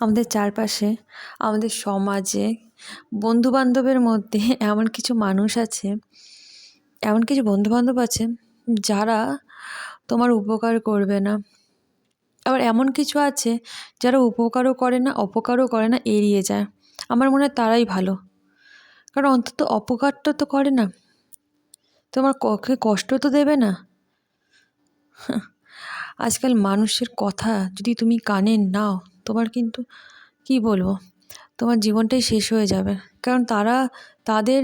আমাদের চারপাশে, আমাদের সমাজে, বন্ধুবান্ধবের মধ্যে এমন কিছু মানুষ আছে, এমন কিছু বন্ধুবান্ধব আছে যারা তোমার উপকার করবে না। আবার এমন কিছু আছে যারা উপকারও করে না, অপকারও করে না, এড়িয়ে যায়। আমার মনে হয় তারাই ভালো। কারণ অন্তত অপকারটা তো করে না। তোমার কক্ষে কষ্ট তো দেবে না। আজকাল মানুষের কথা যদি তুমি কানে নাও তোমার কিন্তু, কী বলব, তোমার জীবনটাই শেষ হয়ে যাবে। কারণ তারা, তাদের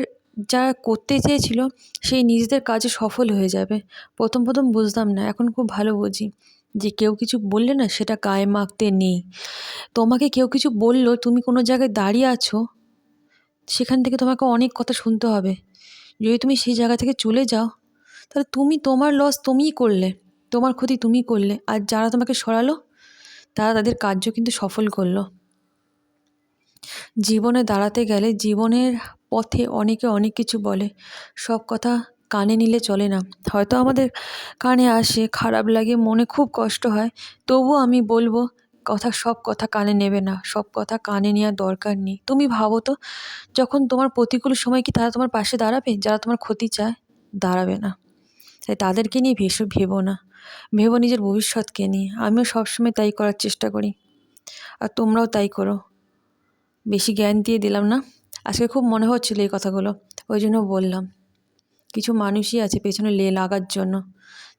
যা করতে চেয়েছিল, সেই নিজেদের কাজে সফল হয়ে যাবে। প্রথম প্রথম বুঝতাম না, এখন খুব ভালো বুঝি যে কেউ কিছু বললে না, সেটা গায়ে মাখতে নেই। তোমাকে কেউ কিছু বলল, তুমি কোনো জায়গায় দাঁড়িয়ে আছো, সেখান থেকে তোমাকে অনেক কথা শুনতে হবে। যদি তুমি সেই জায়গা থেকে চলে যাও, তাহলে তুমি তোমার লস তুমিই করলে, তোমার ক্ষতি তুমিই করলে। আর যারা তোমাকে সরালো তারা তাদের কার্য কিন্তু সফল করল। জীবনে দাঁড়াতে গেলে জীবনের পথে অনেকে অনেক কিছু বলে। সব কথা কানে নিলে চলে না। হয়তো আমাদের কানে আসে, খারাপ লাগে, মনে খুব কষ্ট হয়। তবুও আমি বলব, কথা সব কথা কানে নেবে না। সব কথা কানে নেওয়ার দরকার নেই। তুমি ভাবো তো, যখন তোমার প্রতিকূল সময় কি তারা তোমার পাশে দাঁড়াবে? যারা তোমার ক্ষতি চায়, দাঁড়াবে না। তাই তাদেরকে নিয়ে ভেসো ভেবো না। ভেবো নিজের ভবিষ্যৎকে নিয়ে। আমিও সবসময় তাই করার চেষ্টা করি। আর তোমরাও তাই করো। বেশি জ্ঞান দিয়ে দিলাম না। আজকে খুব মনে হচ্ছিল এই কথাগুলো। ওই জন্য বললাম, কিছু মানুষই আছে পেছনে লে লাগার জন্য।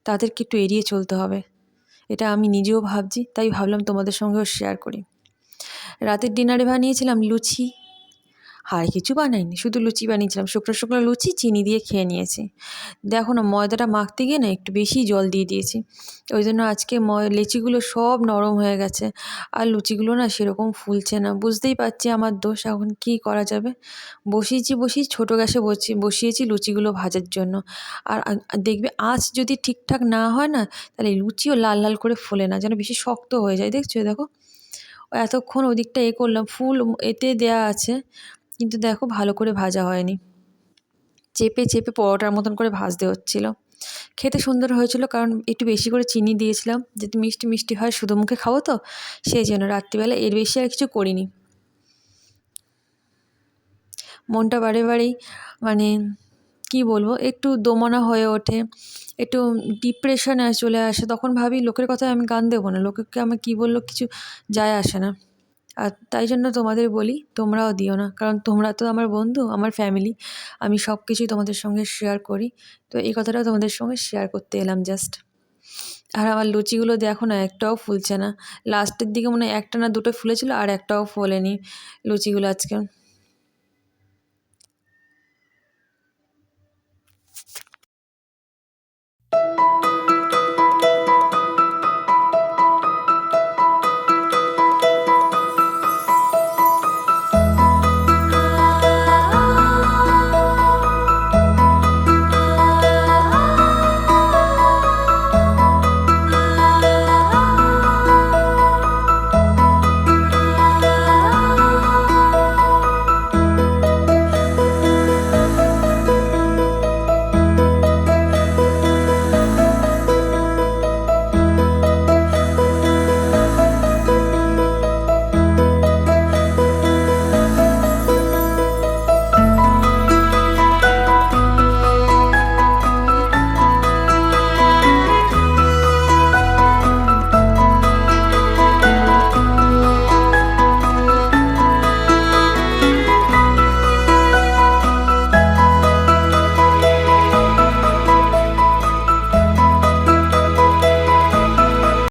তাদেরকে একটু এড়িয়ে চলতে হবে। এটা আমি নিজেও ভাবছি, তাই ভাবলাম তোমাদের সঙ্গেও শেয়ার করি। রাতের ডিনারে বানিয়েছিলাম লুচি। আর কিছু বানাইনি, শুধু লুচি বানিয়েছিলাম। শুকনো শুকনো লুচি, চিনি দিয়ে খেয়ে নিয়েছি। দেখো না, ময়দাটা মাখতে গিয়ে না একটু বেশিই জল দিয়ে দিয়েছি। ওই জন্য আজকে ময়, লেচিগুলো সব নরম হয়ে গেছে। আর লুচিগুলো না সেরকম ফুলছে না। বুঝতেই পারছি আমার দোষ, এখন কী করা যাবে? বসিয়েছি, বসিয়ে ছোটো গ্যাসে বসি, বসিয়েছি লুচিগুলো ভাজার জন্য। আর দেখবে আঁচ যদি ঠিকঠাক না হয় না, তাহলে লুচিও লাল লাল করে ফোলে না, যেন বেশি শক্ত হয়ে যায়। দেখছ, দেখো? এতক্ষণ ওদিকটা এ করলাম, ফুল এতে দেয়া আছে। কিন্তু দেখো ভালো করে ভাজা হয়নি। চেপে চেপে পরোটার মতন করে ভাজতে হচ্ছিল। খেতে সুন্দর হয়েছিল কারণ একটু বেশি করে চিনি দিয়েছিলাম। যাতে মিষ্টি মিষ্টি হয়, শুধু মুখে খাব তো, সেই জন্য রাত্রিবেলা এর বেশি আর কিছু করিনি। মনটা বারে বারেই মানে কি বলব, একটু দোমনা হয়ে ওঠে, একটু ডিপ্রেশনে চলে আসে। তখন ভাবি, লোকের কথায় আমি গান দেবো না। লোকেকে আমার কী বলল, কিছু যায় আসে না। আর তাই জন্য তোমাদের বলি, তোমরাও দিও না। কারণ তোমরা তো আমার বন্ধু, আমার ফ্যামিলি আমি সব কিছুই তোমাদের সঙ্গে শেয়ার করি। তো এই কথাটাও তোমাদের সঙ্গে শেয়ার করতে এলাম জাস্ট আর আমার লুচিগুলো দেখো না, একটাও ফুলছে না। লাস্টের দিকে মনে হয় একটা না দুটো ফুলেছিল আর একটাও ফোলেনি লুচিগুলো আজকে।